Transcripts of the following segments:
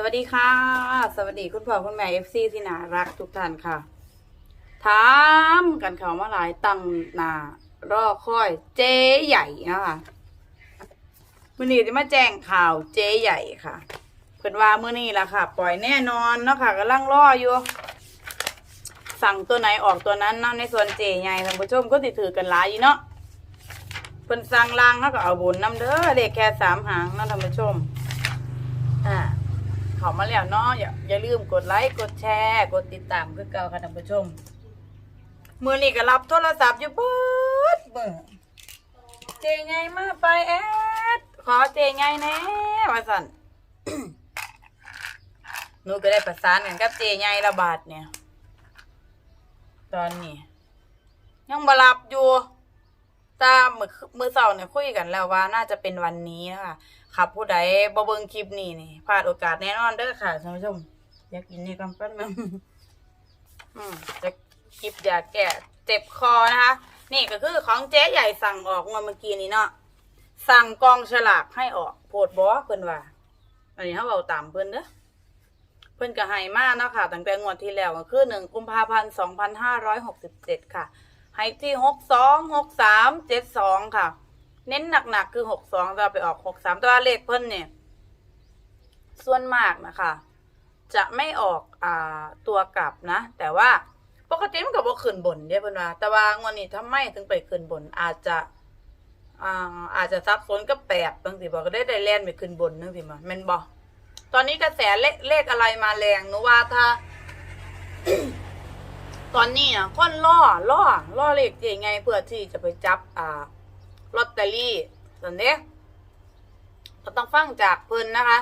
สวัสดีค่ะ สวัสดีคุณพ่อคุณแม่เอฟซีที่น่ารักทุกท่านค่ะ ถามกันเขามาหลายตั้งหนารอคอยเจ๊ใหญ่นะคะมื่อนี้จะมาแจ้งข่าวเจ๊ใหญ่ค่ะ เพิ่นว่ามื่อนี้ล่ะค่ะ ปล่อยแน่นอนเนาะค่ะกำลังรออยู่ สั่งตัวไหนออกตัวนั้นเนาะในส่วนเจ๊ใหญ่ท่านผู้ชมก็ติดถือกันหลายอยู่เนาะเพิ่นสั่งลางเขาก็เอาบุญน้ำเด้อเด็กแค่สามหางเนาะท่านผู้ชม เขามาแล้วเนาะอย่าอย่าลืมกดไลค์กดแชร์กดติดตามคือเก่าค่ะท่านผู้ชมมือนี้ก็รับโทรศัพท์อยู่เบิดมือเจไงมาไปแอดขอเจงไงแน่มาสันหนูก็ได้ประสานกันกับเจงไงระบาดเนี่ย ตอนนี้ ยังบรับอยู่ ตามมือมือเสาร์เนี่ยคุยกันแล้วว่าน่าจะเป็นวันนี้นะคะครับผู้ใดบ่เบิ่งคลิปนี้นี่พลาดโอกาสแน่นอนเด้อค่ะท่านผู้ชม อยากกินนี่กันแป๊บนึงอืมจะกิบยากแก้เจ็บคอนะคะ นี่ก็คือของเจ๊ใหญ่สั่งออกมาเมื่อกี้นี้เนาะสั่งกองฉลากให้ออกโพดบอเพิ่นว่า อันนี้เขาเอาตามเพิ่นเด้อเพิ่นก็ให้มาเนาะค่ะตั้งแต่งวดที่แล้วก็คือหนึ่งกุมภาพันธ์สองพันห้าร้อยหกสิบเจ็ดค่ะ ให้ที่หกสองหกสามเจ็ดสองค่ะ เน้นหนักๆคือหกสองจะไปออกหกสามตัวเลขเพิ่นเนี่ย ส่วนมากนะคะ จะไม่ออกอ่าตัวกลับนะ แต่ว่าปกติมันก็บ่ขึ้นบนเด้เพิ่นว่า แต่ว่างวดนี้ทำไมถึงไปขึ้นบน อาจจะอ่าอาจจะซับซ้อนกับแปดบางทีบอกก็ได้ได้แล่นไปขึ้นบนนึงสิมาแม่นบ่ตอนนี้กระแสเลขเลขอะไรมาแรงหนูว่าถ้า ตอนนี้อะคนล่อล่อล่อเลขเจ๊ไงเพื่อที่จะไปจับอ่าลอตเตอรี่สันเด้ก็ต้องฟังจากเพิ่นนะคะ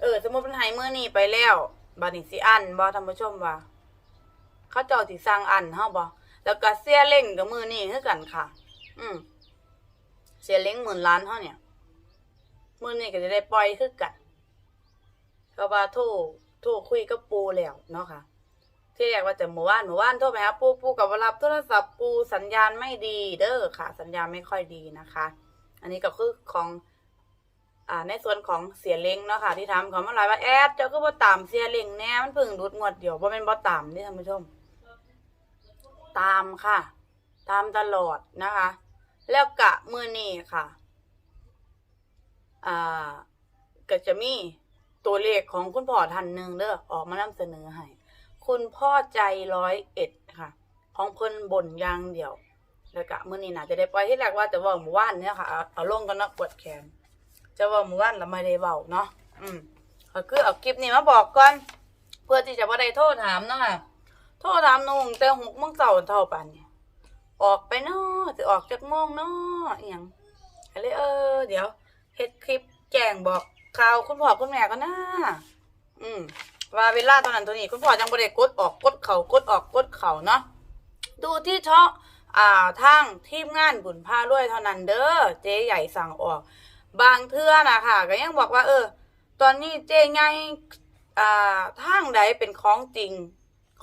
เออ สมมติเป็นไฮเมื่อนี้ไปแล้วบานิสิอันบอท่านผู้ชมว่า เขาเจ้าสิสร้างอันเฮาบ่แล้วก็เสียเล่งกับมือนี่คือกันค่ะ อืมเสียเล่งหมื่นล้านเฮาเนี่ยมือนี่ก็จะได้ปล่อยคือกันเพราะว่าโทรโทรคุยกับปูแล้วเนาะค่ะ ที่แรกว่าจะหมู่บ้านหมู่บ้านโทรไปหาปูปูกับวารับโทรศัพท์ปูสัญญาณไม่ดีเด้อค่ะ สัญญาณไม่ค่อยดีนะคะ อันนี้ก็คือของอ่าในส่วนของเสียเล้งเนาะค่ะที่ทำเขามาหลายว่าแอดเจ้าก็บ่ตามเสียเล้งแน่มันพิ่งรุดงวดเดียวบ่แม่นบ่ตามนี่ท่านผู้ชม ตามค่ะ ตามตลอดนะคะ แล้วกะมือนี้ค่ะอ่าก็จะมีตัวเลขของคุณพ่อท่านหนึ่งเด้อออกมานำเสนอให้ คุณพ่อใจร้อยเอ็ดค่ะ ของเพิ่นบ่นยางเดียว แล้วกะมื้อนี้น่าจะได้ปล่อยที่แรกว่าจะเว่าหมู่บ้านเนี่ยค่ะเอาลงกันเนาะปวดแขนจะว่าหมู่บ้านเราไม่ได้เว้าเนาะอืมก็คือเอาคลิปนี้มาบอกก่อนเพื่อที่จะบ่ได้โทษถามเนาะค่ะโทษถามนุ่งแต่หกโมงเช้าเท่าปานเนี่ยออกไปเนาะสิออกจากโมงเนาะอหยังก็เลยเออ เดี๋ยวเฮ็ดคลิปแจ้งบอกข่าวคุณพ่อคุณแม่ก็น่าอืม ว่าเวลาตอนนั้นตัวนี้ คุณพ่อจังบ่ได้กดออกกดเข่ากดออกกดเข่าเนาะดูที่เชาะอ่าทางทีมงานบุญพาด้วยเท่านั้นเด้อเจ๊ใหญ่สั่งออก บางเทื่อนะค่ะ ก็ยังบอกว่า เออ ตอนนี้เจ๊ไงอ่าทางใดเป็นของจริง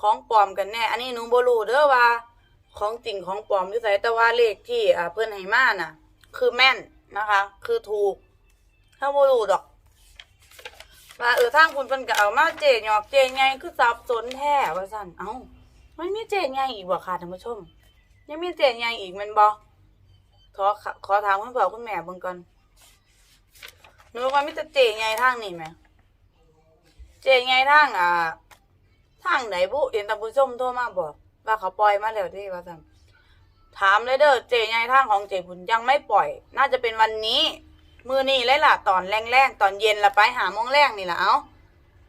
ของปลอมกันแน่ อันนี้หนูบ่รู้เด้อว่า ของจริงของปลอมอยู่ไสแต่ว่าเลขที่อ่าเพิ่อนให้มาน่ะ คือแม่นนะคะ คือถูกถ้าบ่รู้ดอก ว่าเออทางคุณเพิ่นก็เอามาเจหยอกเจไงคือสับสนแท้ว่าซั่นเอ้ามันมีเจไงอีกบ่ค่ะท่านผู้ชม ยังมีเจไงอีกม่นบ่ขอขอถามคุณพ่อคุณแม่เบิ่งก่อนหนูว่ามิจะเจไงทางนี่ไหมเจไงทางอ่าทางไหนบุเห็นตาผู้ชมโทรมาบอก ว่าเขาปล่อยมาแล้วที่ว่าสั่นถามเลยเด้อเจไงทางของเจบุญยังไม่ปล่อย น่าจะเป็นวันนี้ มือนี่เลยล่ะ ตอนแรงๆตอนเย็นละไปหาโมงแรงนี่ล่ะเอ้า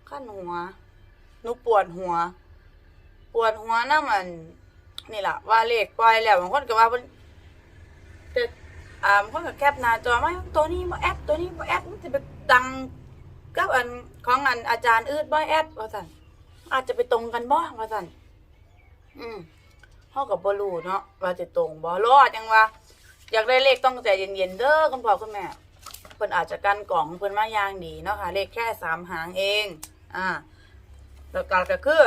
ขั้นหัวหนูปวดหัว ปวดหัวนะมัน นี่ล่ะ ว่าเลขปล่อยแล้วบางคนก็ว่าเพิ่นแต่อ่าบางคนก็แคปหน้าจอมาตัวนี้บ่แอดตัวนี้บ่แอดมันจะไปดังกับอันของอันอาจารย์อืดบ่แอดว่าซั่นอาจจะไปตรงกันบ่ว่าซั่นอืมเฮาก็บ่รู้เนาะว่าจะตรงบ่รอดจังว่าอยากได้เลขต้องใจเย็นๆเด้อคุณพ่อคุณแม่ เพิ่นอาจจะกันกล่องเพิ่นมายางดีเนาะค่ะเลขแค่สามหางเอง อ่าแล้วก็ก็คือ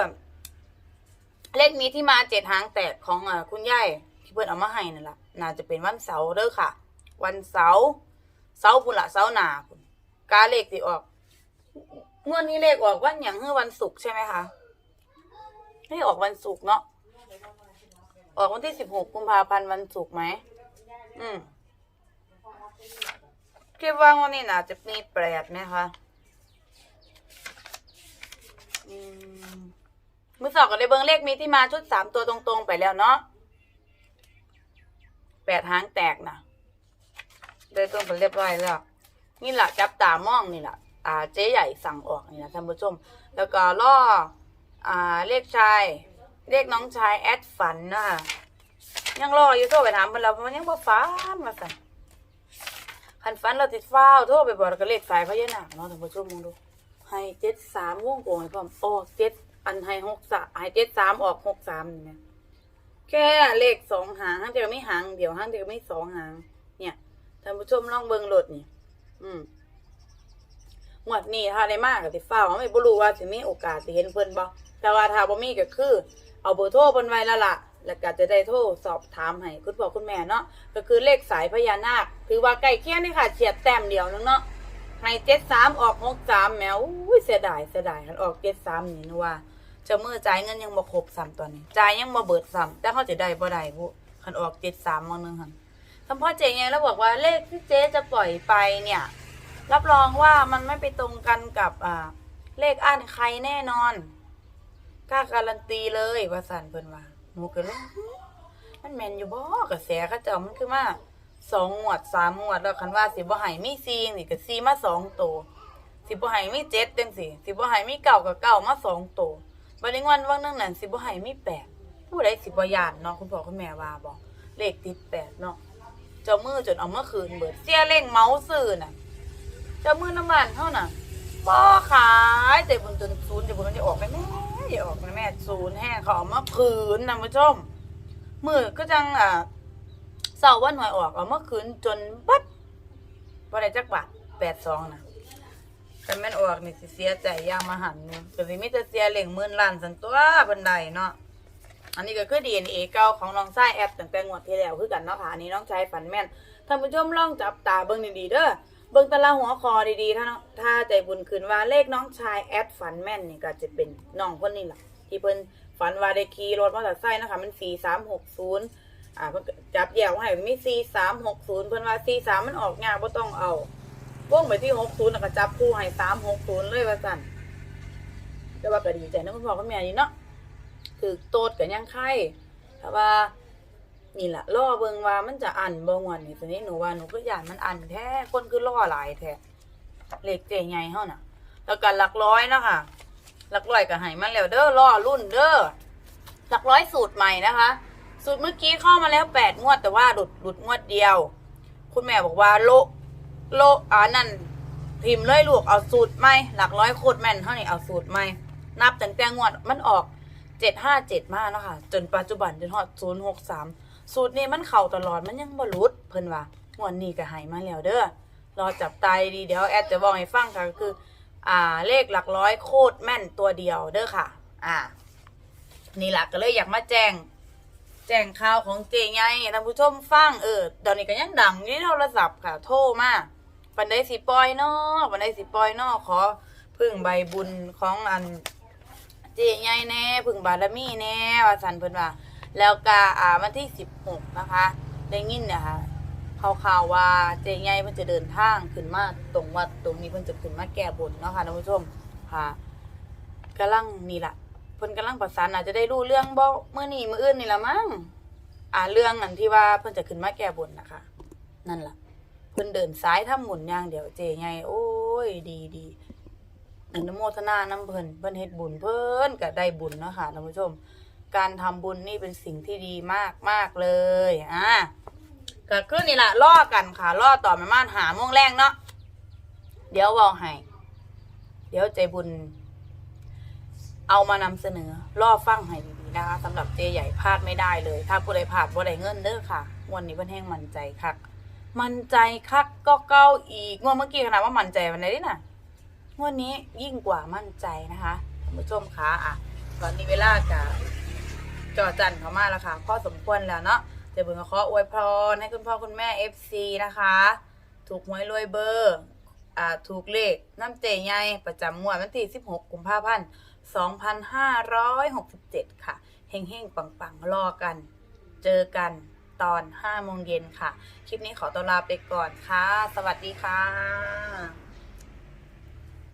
เลขนี้ที่มาเจ็ดหางแตกของอ่าคุณยายที่เพิ่นเอามาให้นั่นแหละน่าจะเป็นวันเสาร์เด้อค่ะ วันเสาร์เสาร์พุ่นละเสาร์หนาพุ่นกาเลขสิออกงวดนี้เลขออกวันอย่างเมื่อวันศุกร์ใช่ไหมคะเลขออกวันศุกร์เนาะออกวันที่สิบหกกุมภาพันธ์วันศุกร์ไหมอืม คิดว่าวันนี้น่าจะมีแปดไหมคะมือสอบก็ได้เบิ้งเลขมีที่มาชุดสามตัวตรงๆไปแล้วเนาะแปดหางแตกนะได้ตรงไปเรียบร้อยแล้ว นี่แหละจับตามองนี่แหละอ่าเจ๊ใหญ่สั่งออกนี่นะท่านผู้ชม แล้วก็ล่ออ่าเลขชายเลขน้องชายแอดฝันนะคะยังรออยู่โทรไปถามมันแล้วมันยังบ่ฝันมาสั่น คันฝันเราติดฟ้าวโทรไปบอกแล้วก็เลขสายพญานาคเนาะท่านผู้ชมมองดูให้เจ็ดสามวงกลมให้พร้อมออกเจ็ดอันให้หกสามให้เจ็ดสามออกหกสามเนี่นะแค่เลขสองหางห้างเดียวไม่หางเดียวห้างเดียวไม่สองหาง เนี่ยท่านผู้ชมลองเบิ่งรถนี่อืมงวดนี้ถ้าได้มากก็สิดฟ้าวไม่รู้ว่าสิมีโอกาสสิเห็นเพิ่นบ่แต่ว่าถ้าบ่มีก็คือ เอาเบอร์โทรเพิ่นไว้แล้วล่ะ แล้วก็จะได้โทรสอบถามให้คุณพ่อคุณแม่เนาะก็คือเลขสายพญานาคถือว่าใกล้เคียงนี่ค่ะเฉียดแต้มเดียวนึงเนาะให้73ออก63แหมอุ้ยเสียดายเสียดายคันออก73นี่นึกว่าจะมือจ่ายเงินยังบ่ครบซ้ำตอนนี้จ่ายยังบ่เบิดซ้ำแต่เขาจะได้บ่ได้บุคันออก73มื้อนึงหั่นคำพ่อเจ๋งไงแล้วบอกว่าเลขที่เจ๊จะปล่อยไปเนี่ย รับรองว่ามันไม่ไปตรงกันกับอ่าเลขอ่านใครแน่นอนกล้าการันตีเลยว่าสันเพิ่นว่า หนูก็เลยมันแมนอยู่บ่กระแสเขาเจ้ามันคือมาสองงวดสามงวดแล้วคันว่าสิบ่ให้มีซีนี่ก็ซีมาสองโตวสิบ่ให้มีเจ็ดจังสิสิบ่ให้มีเก้ากับเก้ามาสองโตวบัดนี้วันว่างนึงนั่นสิบ่ให้มีแปดผู้ใดสิบ่ยานเนาะคุณพ่อคุณแม่ว่าบอกเลขติดแปดเนาะเจ้ามือจนเอาเมื่อคืนเบิดเสียเร่งเมาส์ซื้อน่ะเจ้ามือน้ำมันเท่าน่ะบ่ขายแต่บุญจนศูนย์แต่บุญมันจะออกไปแม่ อย่าอกไปแม่ศูนย์แห้งเขอมื่อคืนนะผู้ชมมือก็จังอะเสาร์วันหวยออกเอามื่อคืนจนบัดบ่ได้จักบาทแปดสองนะแต่แม่นออกนี่สิเสียใจอย่างมหันต์เนี่ยก็สิมีแต่เสียเหล่งหมื่นล้านสันตัวบันไดเนาะอันนี้ก็คือ DNA เก่าของน้องชายแอปตั้งแต่งวดที่แล้วคือกันเนาะค่ะอันนี้น้องชายฝันแม่นท่านผู้ชมลองจับตาเบิ่งดีๆเด้อ เบิ่งแตละหัวคอดีๆ ถ้าน้องถ้าใจบุญคืนว่าเลขน้องชายแอดฝันแม่นนี่ก็จะเป็นน้องคนนี้แหละที่เพิ่นฝันว่าได้ขี่รถมอเตอร์ไซค์นะคะมัน4360อ่าเพิ่นจับแยกไว้ให้มี4360เพิ่นว่า43มันออกยากบ่ต้องเอาวงไปที่60แล้วก็จับคู่ให้360เลยว่าซั่นแต่ว่าก็ดีใจนะคุณพ่อคุณแม่นี่เนาะคือโตดกันยังไข่แต่ว่า นี่แหละล่อเบิงว่ามันจะอันบ่งวนนี่ตอนนี้หนูว่าหนูก็อยากมันอันแท้คนคือล่อหลายแท้เหลขเจใหญ่เฮาน่ะ แล้วกันหลักร้อยเนาะค่ะหลักร้อยก็ให้มันแล้วเด้อล่อรุ่นเด้อหลักร้อยสูตรใหม่นะคะ สูตรเมื่อกี้เข้ามาแล้วแปดงวดแต่ว่าหลุดหลุดงวดเดียว คุณแม่บอกว่าโลโลอ่านั่นพิมพ์เลยลูกเอาสูตรใหม่หลักร้อยโคตรแม่นเท่านี้เอาสูตรใหม่นับตั้งแต่งวดมันออกเจ็ดห้าเจ็ดมาเนาะค่ะจนปัจจุบันจนฮอดศูนย์หกสาม สูตรนี้มันเข่าตลอดมันยังบ่หลุดเพิ่นว่างวดนี้ก็ให้มาแล้วเด้อรอจับตายดีเดี๋ยวแอดจะบอกให้ฟังค่ะก็คือ อ่าเลขหลักร้อยโคตรแม่นตัวเดียวเด้อค่ะ อ่า นี่แหละก็เลยอยากมาแจ้ง แจ้งข่าวของเจไงท่านผู้ชมฟังเออตอนนี้ก็ยังดังอยู่ในโทรศัพท์ค่ะ โทรมาปันได้สิปล่อยนาะปันได้สิปล่อยนาะขอพึ่งใบบุญของอันเจใหญ่แน่พึ่งบารมีแน่ว่าสันเพิ่นว่า แล้วก็อ่าวันที่สิบหกนะคะได้ยินเนี่ยค่ะข่าวๆว่าเจใหญ่เพิ่นจะเดินทางขึ้นมาตรงวัดตรงนี้เพิ่นจะขึ้นมาแก้บนเนาะค่ะท่านผู้ชมค่ะกำลังนี่แหละเพิ่นกำลังประสานอาจจะได้รู้เรื่องบ่มื้อนี้มื้ออื่นนี่ละมั้งอ่าเรื่องอันที่ว่าเพิ่นจะขึ้นมาแก้บนนะคะ นั่นล่ะ เพิ่นเดินซ้ายทำหมุนอย่างเดี๋ยวเจใหญ่โอ้ยดีดีอนุโมทนาน้ำเพิ่นเพิ่นเฮ็ดบุญเพิ่นก็ได้บุญเนาะค่ะท่านผู้ชม การทำบุญนี่เป็นสิ่งที่ดีมากมากเลยอ่าก็คือนี่แหละล่อกันค่ะล่อต่อประมาณหาโมงแรงเนาะเดี๋ยววอาให้เดี๋ยวใจบุญ เอามานำเสนอล่อฟังให้ดีๆนะคะสำหรับเจใหญ่พลาดไม่ได้เลย ถ้าผู้ใดพลาดบ่ได้เงินเด้อค่ะวันนี้เพิ่นแห้งมั่นใจคักมั่นใจคักก็เก้าอีกงวดเมื่อกี้ขนาดว่ามั่นใจวันไหนดิน่ะงวดนี้ยิ่งกว่ามั่นใจนะคะท่านผู้ชมคะอะตอนนี้เวลากับ จอจันเขามาแล้วค่ะพ่อสมควรแล้วเนาะเจะเบิ่งขออวยพรให้คุณพ่อคุณแม่ FC นะคะ ถูกหวยรวยเบอร์อ่าถูกเลขน้ำเจใหญ่ประจำงวดวันที่ 16 กุมภาพันธ์ 2567 ค่ะ เฮงๆ ปังๆ รอกัน เจอกันตอน5โมงเย็นค่ะ คลิปนี้ขอตัวลาไปก่อนค่ะ สวัสดีค่ะ